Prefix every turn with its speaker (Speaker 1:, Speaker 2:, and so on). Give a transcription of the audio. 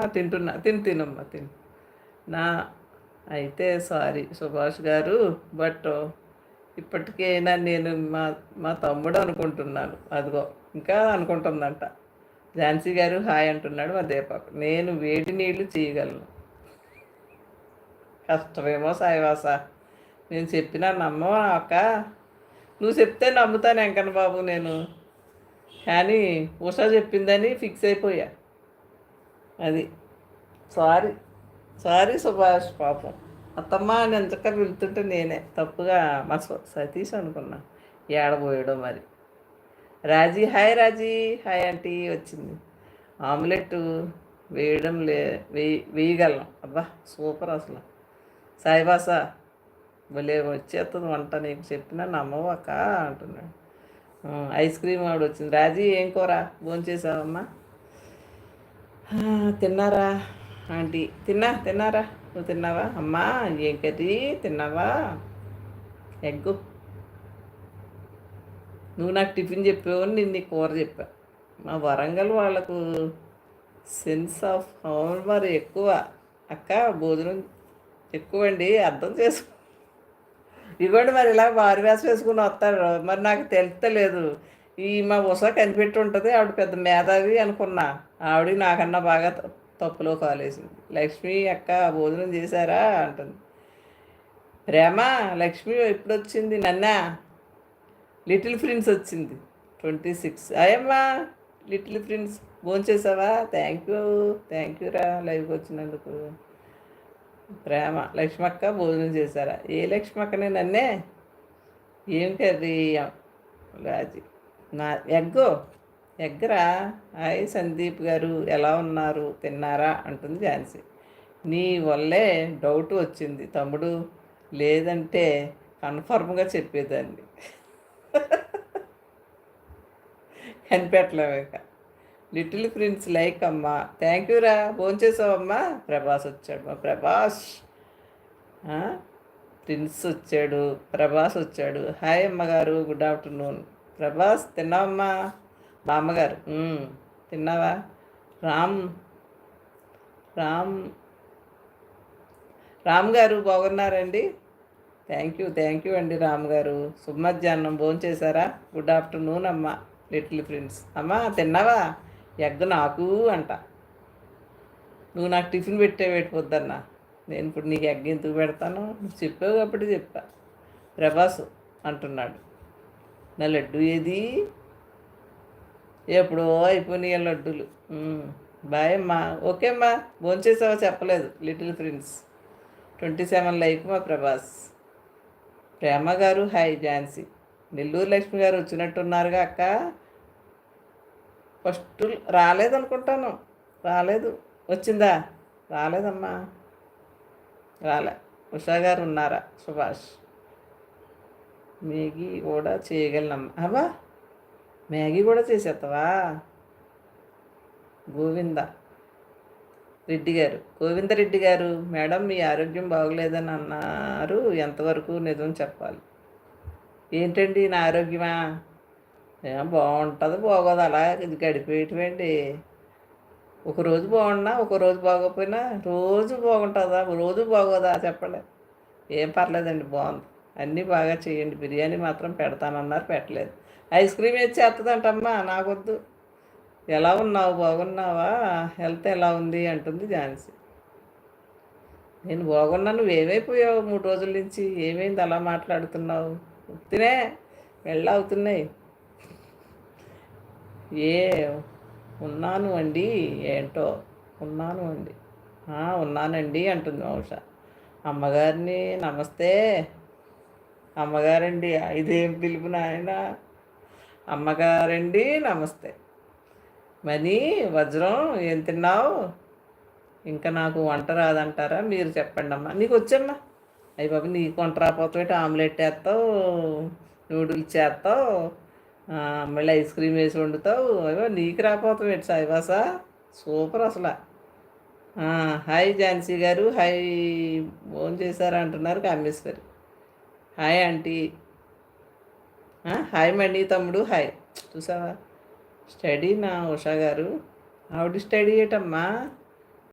Speaker 1: తింటున్నా. తిని తినమ్మా తిను. నా అయితే సారీ సుభాష్ గారు బట్ ఇప్పటికైనా నేను మా మా తమ్ముడు అనుకుంటున్నాను. అదిగో ఇంకా అనుకుంటుందంట. ఝాన్సీ గారు హాయ్ అంటున్నాడు మా దీపక్. నేను వేడి నీళ్ళు చేయగలను. కష్టమేమో సాయివాస. నేను చెప్పినా నమ్మవా అక్క? నువ్వు చెప్తే నమ్ముతాను వెంకన్న బాబు నేను. కానీ ఉషా చెప్పిందని ఫిక్స్ అయిపోయా. అది. సారీ. సారీ సుభాష్ పాపం. అత్తమ్మ అని ఎంతక వెళ్తుంటే నేనే. తప్పుగా మా సతీష్ అనుకున్నా. ఏడబోయడం మరి. Raji hi Raji. Hi aunty. వచ్చింది. ఆమ్లెట్ వేయడం లే వేయి వేయగలం. అబ్బా సూపర్ అసలు. సాయిబాస భలే వచ్చేస్తుంది వంట నీకు చెప్పినా నమ్మవక్క అంటున్నాడు. ఐస్ క్రీమ్ ఆవిడ వచ్చింది రాజీ ఏం కూర? భోంచేసావమ్మా? తిన్నారా? ఆంటీ. తిన్నా తిన్నారా? నువ్వు తిన్నావా? అమ్మా ఏం కర్రీ? తిన్నావా? ఎగ్గు. నువ్వు నాకు టిఫిన్ చెప్పావు నేను నీకు కూర చెప్పా. మా వరంగల్ వాళ్ళకు సెన్స్ ఆఫ్ హౌమర్ ఎక్కువ. అక్క భోజనం ఎక్కువ అండి అర్థం చేసుకో. ఇవ్వండి మరి ఇలా వారి వేషం వేసుకుని వస్తారు. మరి నాకు తెలుస్తలేదు ఈ మా ఉష కనిపెట్టి ఉంటుంది ఆవిడ పెద్ద మేధావి అనుకున్నా. ఆవిడ నాకన్నా బాగా తప్పులో కాలేసింది. లక్ష్మి అక్క భోజనం చేశారా? అంటుంది. ప్రేమ లక్ష్మి ఎప్పుడు వచ్చింది నన్నా? లిటిల్ ఫ్రెండ్స్ వచ్చింది. Twenty six. అయ్యమ్మా లిటిల్ ఫ్రెండ్స్ భోంచేసావా థ్యాంక్ యూ థ్యాంక్ యూ రా లైవ్కి వచ్చినందుకు. ప్రేమ లక్ష్మక్క భోజనం చేశారా? ఏ లక్ష్మక్కనే నన్నే? ఏం కర్రీ? రాజీ. నా ఎగ్గు ఎగ్గరా హాయ్ సందీప్ గారు ఎలా ఉన్నారు? తిన్నారా? అంటుంది ఝాన్సీ. నీ వల్లే డౌట్ వచ్చింది తమ్ముడు. లేదంటే కన్ఫర్మ్గా చెప్పేదాన్ని. కనిపెట్టలేము ఇక. లిటిల్ ప్రిన్స్ లైక్ అమ్మా. థ్యాంక్ యూ రా. భోంచేసావమ్మా ప్రభాస్ వచ్చాడు. మా ప్రభాస్. ప్రిన్స్ వచ్చాడు. ప్రభాస్ వచ్చాడు. హాయ్ అమ్మగారు. Good afternoon. ప్రభాస్ తిన్నావమ్మా? బామ్మగారు తిన్నావా? రామ్ రామ్ రామ్ గారు బాగున్నారండి? థ్యాంక్ యూ థ్యాంక్ యూ అండి రామ్ గారు శుభ భోంచేశారా? గుడ్ ఆఫ్టర్నూన్ అమ్మ లిటిల్ ఫ్రెండ్స్ అమ్మా తిన్నావా? ఎగ్ నాకు అంట. నువ్వు నాకు టిఫిన్ పెట్టే పెట్టిపోద్దన్నా నేను ఇప్పుడు నీకు ఎగ్ ఎందుకు పెడతాను? నువ్వు చెప్పావు కాబట్టి చెప్పా. ప్రభాస్ అంటున్నాడు. నా లడ్డు ఏది? ఎప్పుడో అయిపోయినాయి ఆ లడ్డూలు. బాయ్ అమ్మా. ఓకే అమ్మా. భోంచేసావా? చెప్పలేదు. Little friends twenty seven life మా ప్రభాస్. ప్రేమ గారు హాయ్ ఝాన్సీ. నెల్లూరు లక్ష్మి గారు వచ్చినట్టున్నారుగా అక్క. ఫస్ట్ రాలేదనుకుంటాను. రాలేదు. వచ్చిందా? రాలేదమ్మా. రాలే. ఉషా గారు ఉన్నారా? సుభాష్. మ్యాగీ కూడా చేయగలనమ్మ అబ్బా మ్యాగీ కూడా చేసేస్తావా గోవింద రెడ్డి గారు. గోవిందరెడ్డి గారు మేడం మీ ఆరోగ్యం బాగోలేదని అన్నారు. ఎంతవరకు నిజం చెప్పాలి? ఏంటండి నా ఆరోగ్యమా? ఏం బాగుంటుంది బాగోదు. అలా ఇది గడిపేయటమేంటి ఒక రోజు బాగున్నా ఒక రోజు బాగోకపోయినా రోజు బాగుంటుందా? రోజు బాగోదా చెప్పండి ఏం పర్లేదండి బాగుంది. అన్నీ బాగా చేయండి. బిర్యానీ మాత్రం పెడతానన్నారు పెట్టలేదు. ఐస్ క్రీమ్ వేసి చేస్తుందంటమ్మా నాకొద్దు. ఎలా ఉన్నావు బాగున్నావా? హెల్త్ ఎలా ఉంది? అంటుంది ఝాన్సీ. నేను బాగున్నా నువ్వు ఏమైపోయావు మూడు రోజుల నుంచి? ఏమైంది అలా మాట్లాడుతున్నావు? ఉత్తినే వెళ్ళవుతున్నాయి ఏ ఉన్నాను అండి. ఏంటో ఉన్నాను అండి. ఉన్నానండి అంటుంది బహుశా అమ్మగారిని నమస్తే. అమ్మగారండి ఇదేం పిలుపు నాయన? అమ్మగారండి నమస్తే. మనీ వజ్రం ఏం తిన్నావు? ఇంకా నాకు వంట రాదంటారా? మీరు చెప్పండి అమ్మా. నీకు వచ్చమ్మా. అయ్యి బాబు నీకు వంట రాకపోతే ఆమ్లెట్ వేస్తావు నూడిల్స్ చేస్తావు మళ్ళీ ఐస్ క్రీమ్ వేసి వండుతావు. అయ్యో నీకు రాకపోతావు ఏంటి సాయిబాసా? సూపర్ అసలు. Hi Jhansi garu hi phone చేశారు అంటున్నారు Kameswari. Hi aunty. Hi Mani తమ్ముడు హాయ్. చూసావా? స్టడీ నా ఉషా గారు. ఆవిడ స్టడీ ఏటమ్మా?